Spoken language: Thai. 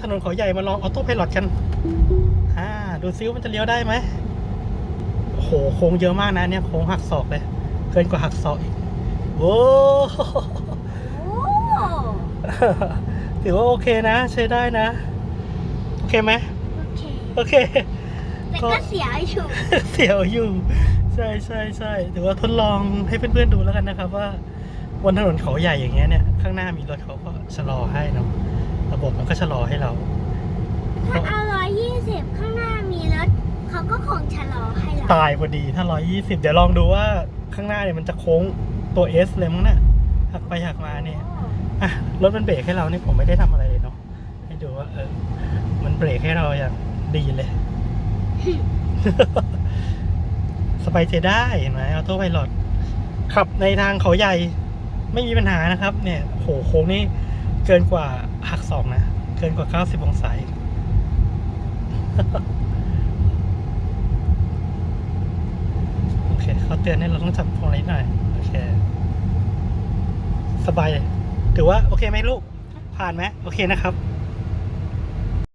ถนนเขาใหญ่มาลองออโต้ไพลอตกัน อ่า ดูซิวามันจะเลี้ยวได้ไหมโอ้โห โค้งเยอะมากนะเนี่ย โค้งหักศอกเลย เกินกว่าหักศอกอีก โอ้โอ้ถือว่าโอเคนะ ใช้ได้นะ โอเคไหมโอเคโอเคแต่ก็เสียอยู่ เสียวอยู่ ใช่ใช่ใช่ถือว่าทดลองให้เพื่อนๆดูแล้วกันนะครับว่าบนถนนเขาใหญ่อย่างเงี้ยเนี่ย ข้างหน้ามีรถเขาก็ชะลอให้เนาะ ระบบมันก็ชะลอให้เรา ถ้าเอาร้อยยี่สิบข้างหน้ามีรถเขาก็คงชะลอให้เราตายพอดีถ้า120เดี๋ยวลองดูว่าข้างหน้าเนี่ยมันจะโค้งตัว S เลยมั้งเนี่ยหักไปหักมาเนี่ยอะรถมันเบรกให้เรานี่ผมไม่ได้ทำอะไรเลยเนาะให้ดูว่าเออมันเบรกให้เราอย่างดีเลยสบายใจได้เห็นไหมออโต้ไพลอตขับในทางเขาใหญ่ ไม่มีปัญหานะครับ เนี่ยโหโค้งนี่ เกินกว่าหักสองนะ เกินกว่าเก้าสิบองศาโอเคเขาเตือนให้เราต้องจับพวงมาลัยหน่อย โอเค สบายเลยถือว่า โอเคไหมลูก ผ่านไหมโอเคนะครับ